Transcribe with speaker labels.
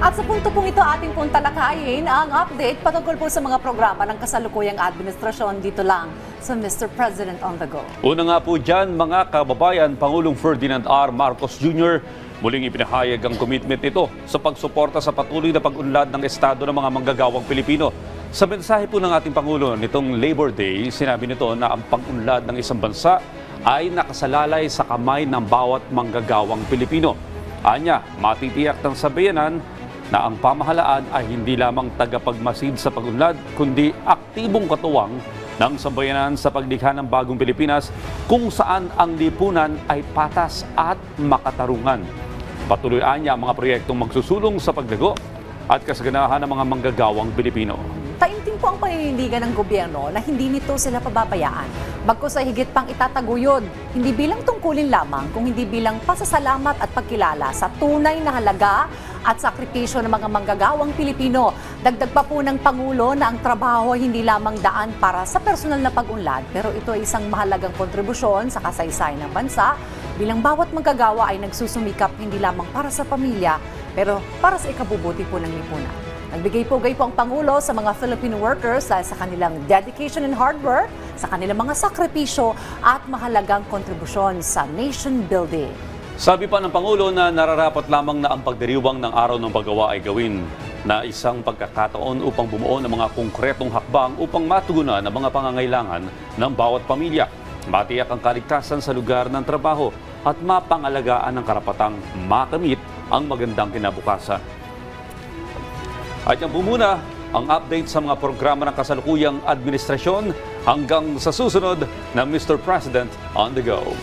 Speaker 1: At sa punto pong ito, ating pong talakayin ang update patungkol po sa mga programa ng kasalukuyang administrasyon dito lang sa Mr. President on the Go.
Speaker 2: Una nga po dyan, mga kababayan, Pangulong Ferdinand R. Marcos Jr. muling ipinahayag ang commitment nito sa pagsuporta sa patuloy na pag-unlad ng Estado ng mga manggagawang Pilipino. Sa mensahe po ng ating Pangulo nitong Labor Day, sinabi nito na ang pag-unlad ng isang bansa ay nakasalalay sa kamay ng bawat manggagawang Pilipino. Anya, matitiyak ng sabayanan na ang pamahalaan ay hindi lamang tagapagmasid sa pag-unlad, kundi aktibong katuwang ng sambayanan sa paglikha ng bagong Pilipinas kung saan ang lipunan ay patas at makatarungan. Patuloy niya ang mga proyektong magsusulong sa paglago at kasaganahan ng mga manggagawang Pilipino.
Speaker 1: Taimtim po ang paninindigan ng gobyerno na hindi nito sila pababayaan. Bagkus ay higit pang itataguyod, hindi bilang tungkulin lamang, kung hindi bilang pasasalamat at pagkilala sa tunay na halaga at sakripisyo ng mga manggagawang Pilipino. Dagdag pa po ng Pangulo na ang trabaho ay hindi lamang daan para sa personal na pag-unlad, pero ito ay isang mahalagang kontribusyon sa kasaysayan ng bansa bilang bawat manggagawa ay nagsusumikap hindi lamang para sa pamilya, pero para sa ikabubuti po ng lipunan. Nagbigay pugay po ang Pangulo sa mga Filipino workers dahil sa kanilang dedication and hard work, sa kanilang mga sakripisyo at mahalagang kontribusyon sa nation building.
Speaker 2: Sabi pa ng Pangulo na nararapat lamang na ang pagdiriwang ng araw ng paggawa ay gawin na isang pagkakataon upang bumuo ng mga konkretong hakbang upang matugunan ang mga pangangailangan ng bawat pamilya. Matiyak ang kaligtasan sa lugar ng trabaho at mapangalagaan ang karapatang makamit ang magandang kinabukasan. At yan po ang update sa mga programa ng kasalukuyang administrasyon hanggang sa susunod na Mr. President on the Go.